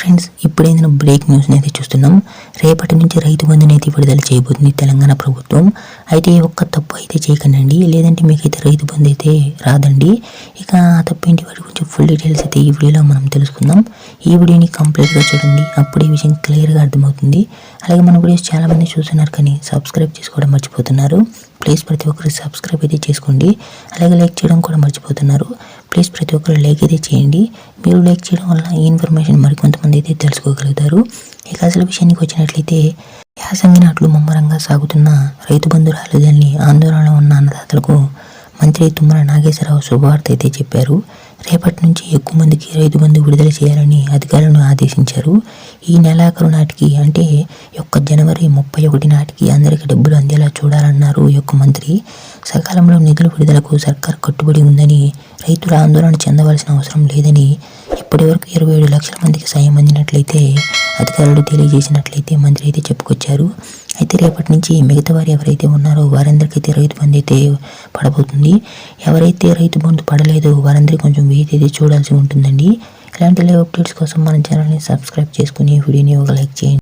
Friends ఇప్పుడైనా break news అయితే చూస్తున్నాం. రేపటి నుంచి రైతు బంధుని అయితే విడుదల చేయబోతుంది తెలంగాణ ప్రభుత్వం. అయితే ఒక్క తప్పు అయితే చేయకండి లేదంటే మీకైతే రైతు బంధు అయితే రాదండి. ఇక ఆ తప్పు ఏంటి? వాటి గురించి ఫుల్ డీటెయిల్స్ అయితే ఈ వీడియోలో మనం తెలుసుకుందాం. ఈ వీడియోని కంప్లీట్గా చూడండి. అప్పుడే ఈ విషయం క్లియర్గా అర్థమవుతుంది. అలాగే మన వీడియోస్ చాలా మంది చూస్తున్నారు కానీ సబ్స్క్రైబ్ చేసుకోవడం మర్చిపోతున్నారు. ప్లీజ్ ప్రతి ఒక్కరు సబ్స్క్రైబ్ అయితే చేసుకోండి. అలాగే లైక్ చేయడం కూడా మర్చిపోతున్నారు. ప్లీజ్ ప్రతి ఒక్కరు లైక్ అయితే చేయండి. మీరు లైక్ చేయడం వల్ల ఈ ఇన్ఫర్మేషన్ మరికొంతమంది అయితే తెలుసుకోగలుగుతారు. ఇక అసలు విషయానికి వచ్చినట్లయితే యాసంగి నాట్లు ముమ్మరంగా సాగుతున్న రైతు బంధు రాలేదని ఆందోళనలో ఉన్న అన్నదాతలకు మంత్రి తుమ్మల నాగేశ్వరరావు శుభవార్త అయితే చెప్పారు. రేపటి నుంచి ఎక్కువ మందికి రైతు బంధు విడుదల చేయాలని అధికారులను ఆదేశించారు. ఈ నెలాఖరు నాటికి అంటే యొక్క జనవరి ముప్పై ఒకటి నాటికి అందరికీ డబ్బులు అందేలా చూడాలన్నారు ఈ యొక్క మంత్రి. సకాలంలో నిధుల విడుదలకు సర్కార్ కట్టుబడి ఉందని రైతులు ఆందోళన చెందవలసిన అవసరం లేదని ఇప్పటి వరకు ఇరవై ఏడు లక్షల మందికి సాయం అందినట్లయితే అధికారులు తెలియజేసినట్లయితే మంత్రి అయితే చెప్పుకొచ్చారు. అయితే రేపటి నుంచి మిగతా వారు ఎవరైతే ఉన్నారో వారందరికైతే రైతు బంధు అయితే పడబోతుంది. ఎవరైతే రైతు బంధు పడలేదో వారందరికీ కొంచెం వెయిట్ అయితే చూడాల్సి ఉంటుందండి. ఇలాంటి లైవ్ అప్డేట్స్ కోసం మన ఛానల్ని సబ్స్క్రైబ్ చేసుకుని వీడియోని ఒక లైక్ చేయండి.